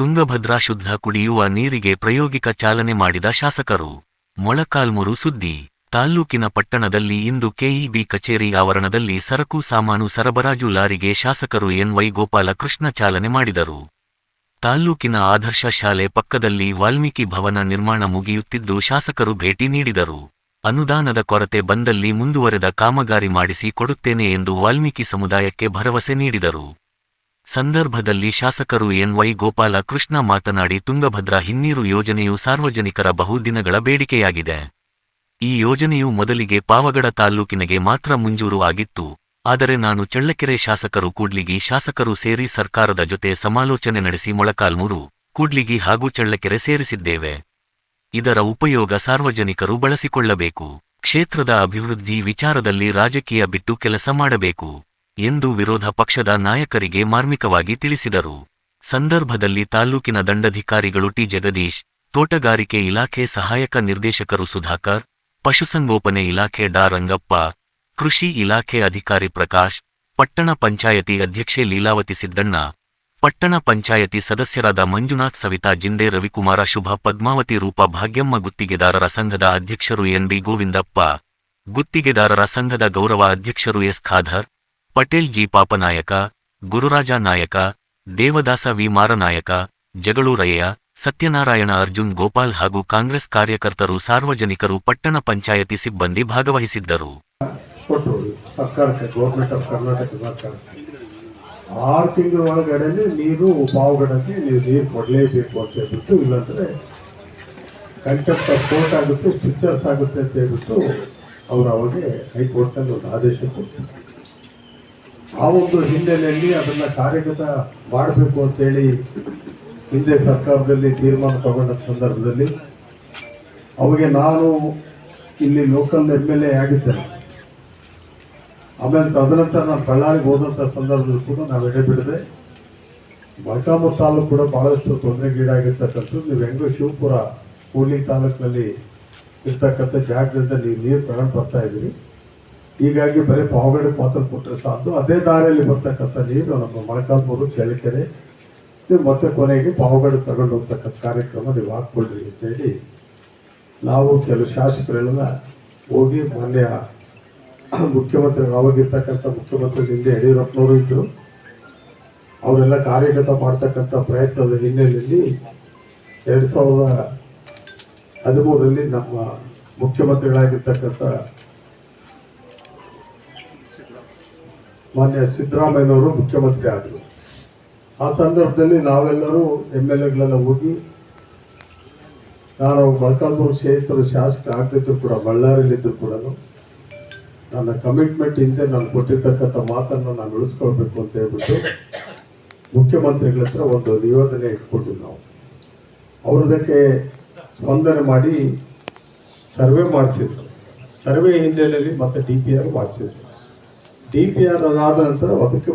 ತುಂಗಭದ್ರಾ ಶುದ್ಧ ಕುಡಿಯುವ ನೀರಿಗೆ ಪ್ರಾಯೋಗಿಕ ಚಾಲನೆ ಮಾಡಿದ ಶಾಸಕರು. ಮೊಳಕಾಲ್ಮುರು ಸುದ್ದಿ. ತಾಲ್ಲೂಕಿನ ಪಟ್ಟಣದಲ್ಲಿ ಇಂದು ಕೆಇಬಿ ಕಚೇರಿ ಆವರಣದಲ್ಲಿ ಸರಕು ಸಾಮಾನು ಸರಬರಾಜು ಲಾರಿಗೆ ಶಾಸಕರು ಎನ್ವೈ ಗೋಪಾಲಕೃಷ್ಣ ಚಾಲನೆ ಮಾಡಿದರು. ತಾಲ್ಲೂಕಿನ ಆದರ್ಶ ಶಾಲೆ ಪಕ್ಕದಲ್ಲಿ ವಾಲ್ಮೀಕಿ ಭವನ ನಿರ್ಮಾಣ ಮುಗಿಯುತ್ತಿದ್ದು ಶಾಸಕರು ಭೇಟಿ ನೀಡಿದರು. ಅನುದಾನದ ಕೊರತೆ ಬಂದಲ್ಲಿ ಮುಂದುವರೆದ ಕಾಮಗಾರಿ ಮಾಡಿಸಿ ಕೊಡುತ್ತೇನೆ ಎಂದು ವಾಲ್ಮೀಕಿ ಸಮುದಾಯಕ್ಕೆ ಭರವಸೆ ನೀಡಿದರು. ಸಂದರ್ಭದಲ್ಲಿ ಶಾಸಕರು ಎನ್ವೈ ಗೋಪಾಲ ಕೃಷ್ಣ ಮಾತನಾಡಿ, ತುಂಗಭದ್ರಾ ಹಿನ್ನೀರು ಯೋಜನೆಯು ಸಾರ್ವಜನಿಕರ ಬಹುದಿನಗಳ ಬೇಡಿಕೆಯಾಗಿದೆ. ಈ ಯೋಜನೆಯು ಮೊದಲಿಗೆ ಪಾವಗಡ ತಾಲ್ಲೂಕಿನಗೆ ಮಾತ್ರ ಮುಂಜೂರು ಆಗಿತ್ತು. ಆದರೆ ನಾನು ಚಳ್ಳಕೆರೆ ಶಾಸಕರು ಕೂಡ್ಲಿಗಿ ಶಾಸಕರು ಸೇರಿ ಸರ್ಕಾರದ ಜೊತೆ ಸಮಾಲೋಚನೆ ನಡೆಸಿ ಮೊಳಕಾಲ್ಮೂರು, ಕೂಡ್ಲಿಗಿ ಹಾಗೂ ಚಳ್ಳಕೆರೆ ಸೇರಿಸಿದ್ದೇವೆ. ಇದರ ಉಪಯೋಗ ಸಾರ್ವಜನಿಕರು ಬಳಸಿಕೊಳ್ಳಬೇಕು. ಕ್ಷೇತ್ರದ ಅಭಿವೃದ್ಧಿ ವಿಚಾರದಲ್ಲಿ ರಾಜಕೀಯ ಬಿಟ್ಟು ಕೆಲಸ ಮಾಡಬೇಕು. ಎಂದು ವಿರೋಧ ಪಕ್ಷದ ನಾಯಕರಿಗೆ ಮಾರ್ಮಿಕವಾಗಿ ತಿಳಿಸಿದರು. ಸಂದರ್ಭದಲ್ಲಿ ತಾಲ್ಲೂಕಿನ ದಂಡಧಿಕಾರಿಗಳು ಟಿ. ಜಗದೀಶ್, ತೋಟಗಾರಿಕೆ ಇಲಾಖೆ ಸಹಾಯಕ ನಿರ್ದೇಶಕರು ಸುಧಾಕರ್, ಪಶುಸಂಗೋಪನೆ ಇಲಾಖೆ ಡಾ. ರಂಗಪ್ಪ, ಕೃಷಿ ಇಲಾಖೆ ಅಧಿಕಾರಿ ಪ್ರಕಾಶ್, ಪಟ್ಟಣ ಪಂಚಾಯತಿ ಅಧ್ಯಕ್ಷೆ ಲೀಲಾವತಿ ಸಿದ್ದಣ್ಣ, ಪಟ್ಟಣ ಪಂಚಾಯತಿ ಸದಸ್ಯರಾದ ಮಂಜುನಾಥ್ ಸವಿತಾ ಜಿಂದೆ ರವಿಕುಮಾರ ಶುಭ ಪದ್ಮಾವತಿ ರೂಪ ಭಾಗ್ಯಮ್ಮ ಗುತ್ತಿಗೆದಾರರ ಸಂಘದ ಅಧ್ಯಕ್ಷರು ಎನ್ಬಿ ಗೋವಿಂದಪ್ಪ, ಗುತ್ತಿಗೆದಾರರ ಸಂಘದ ಗೌರವ ಅಧ್ಯಕ್ಷರು S. Khadar Patel G Papanayaka Gururaja Nayak, Devadasa V Maranayaka Jagalurayya, Satyanarayana Arjun Gopal ಹಾಗೂ ಕಾಂಗ್ರೆಸ್ ಕಾರ್ಯಕರ್ತರು ಸಾರ್ವಜನಿಕರು ಪಟ್ಟಣ ಪಂಚಾಯತಿ ಸಿಬ್ಬಂದಿ ಭಾಗವಹಿಸಿದ್ದರು. ಆರು ತಿಂಗಳ ಒಳಗಡೆ ನೀರು ಪಾವುಗಡಕ್ಕೆ ನೀವು ನೀರು ಕೊಡಲೇಬೇಕು ಅಂತ ಹೇಳ್ಬಿಟ್ಟು, ಇಲ್ಲಾಂದ್ರೆ ಕಂಟೆಂಟ್ ಕೋರ್ಟ್ ಆಗುತ್ತೆ ಸ್ಟಿಚರ್ಸ್ ಆಗುತ್ತೆ ಅಂತ ಹೇಳ್ಬಿಟ್ಟು ಅವರು ಅವಾಗೆ ಹೈಕೋರ್ಟ್ನಲ್ಲಿ ಒಂದು ಆದೇಶ ಕೊಟ್ಟರು ಆ ಒಂದು ಹಿನ್ನೆಲೆಯಲ್ಲಿ ಅದನ್ನ ಕಾರ್ಯಗತ ಮಾಡಬೇಕು ಅಂತೇಳಿ ಹಿಂದೆ ಸರ್ಕಾರದಲ್ಲಿ ತೀರ್ಮಾನ ತಗೊಂಡ ಸಂದರ್ಭದಲ್ಲಿ ಅವಾಗ ನಾನು ಇಲ್ಲಿ ಲೋಕಲ್ ಎಂ ಎಲ್ ಎ ಆಗಿದ್ದೇನೆ. ಆಮೇಲೆ ತದನಂತರ ನಾನು ಬಳ್ಳಾರಿಗೆ ಹೋದಂಥ ಸಂದರ್ಭದಲ್ಲಿ ಕೂಡ ನಾವು ಎಡೆ ಬಿಡದೆ ಮೊಳಕಾಮೂರು ತಾಲೂಕು ಕೂಡ ಭಾಳಷ್ಟು ತೊಂದರೆಗೀಡಾಗಿರ್ತಕ್ಕಂಥದ್ದು. ನೀವು ಹೆಂಗೋ ಶಿವಪುರ, ಕೂಡ್ಲಿ ತಾಲೂಕಿನಲ್ಲಿ ಇರ್ತಕ್ಕಂಥ ಜಾಗದಿಂದ ನೀವು ನೀರು ತಗೊಂಡು ಬರ್ತಾ ಇದ್ದೀರಿ. ಹೀಗಾಗಿ ಬರೀ ಪಾವಗಡೆ ಪಾತ್ರ ಕೊಟ್ಟರೆ ಸಾಕು. ಅದೇ ದಾರಿಯಲ್ಲಿ ಬರ್ತಕ್ಕಂಥ ನೀರು ನಮ್ಮ ಮೊಳಕಾಲ್ಮೂರು ನೀವು ಮತ್ತೆ ಕೊನೆಗೆ ಪಾವಗಡ ತಗೊಂಡು ಹೋಗ್ತಕ್ಕಂಥ ಕಾರ್ಯಕ್ರಮ ನೀವು ಹಾಕ್ಕೊಳ್ರಿ ಅಂತೇಳಿ ನಾವು ಕೆಲವು ಶಾಸಕರೆಲ್ಲ ಹೋಗಿ ಮೊನ್ನೆ ಮುಖ್ಯಮಂತ್ರಿ ಅವಾಗಿರ್ತಕ್ಕಂಥ ಮುಖ್ಯಮಂತ್ರಿ ಹಿಂದೆ ಯಡಿಯೂರಪ್ಪನವರು ಇದ್ದರು ಅವರೆಲ್ಲ ಕಾರ್ಯಗತ ಮಾಡ್ತಕ್ಕಂಥ ಪ್ರಯತ್ನದ ಹಿನ್ನೆಲೆಯಲ್ಲಿ ಎರಡು ಸಾವಿರದ ಹದಿಮೂರರಲ್ಲಿ ನಮ್ಮ ಮುಖ್ಯಮಂತ್ರಿಗಳಾಗಿರ್ತಕ್ಕಂಥ ಮಾನ್ಯ ಸಿದ್ದರಾಮಯ್ಯನವರು ಮುಖ್ಯಮಂತ್ರಿ ಆದರು. ಆ ಸಂದರ್ಭದಲ್ಲಿ ನಾವೆಲ್ಲರೂ ಎಂ ಎಲ್ ಎಗಳೆಲ್ಲ ಹೋಗಿ, ನಾನು ಮೊಳಕಾಲ್ಮೂರು ಕ್ಷೇತ್ರದ ಶಾಸಕ ಆಗದಿದ್ರು ಕೂಡ ಬಳ್ಳಾರಿಯಲ್ಲಿದ್ದರೂ ಕೂಡ, ನನ್ನ ಕಮಿಟ್ಮೆಂಟ್ ಹಿಂದೆ ನಾನು ಕೊಟ್ಟಿರ್ತಕ್ಕಂಥ ಮಾತನ್ನು ನಾನು ಉಳಿಸ್ಕೊಳ್ಬೇಕು ಅಂತ ಹೇಳ್ಬಿಟ್ಟು ಮುಖ್ಯಮಂತ್ರಿಗಳ ಹತ್ರ ಒಂದು ನಿವೇದನೆ ಇಟ್ಕೊಂಡಿದ್ದು ನಾವು. ಅವ್ರದಕ್ಕೆ ಸ್ಪಂದನೆ ಮಾಡಿ ಸರ್ವೆ ಮಾಡಿಸಿದ್ರು. ಸರ್ವೆ ಹಿನ್ನೆಲೆಯಲ್ಲಿ ಮತ್ತೆ ಡಿ ಪಿ ಆರ್ ಮಾಡಿಸಿದ್ರು. ಡಿ ಪಿ ಆರ್ ಅದಾದ ನಂತರ ಅದಕ್ಕೆ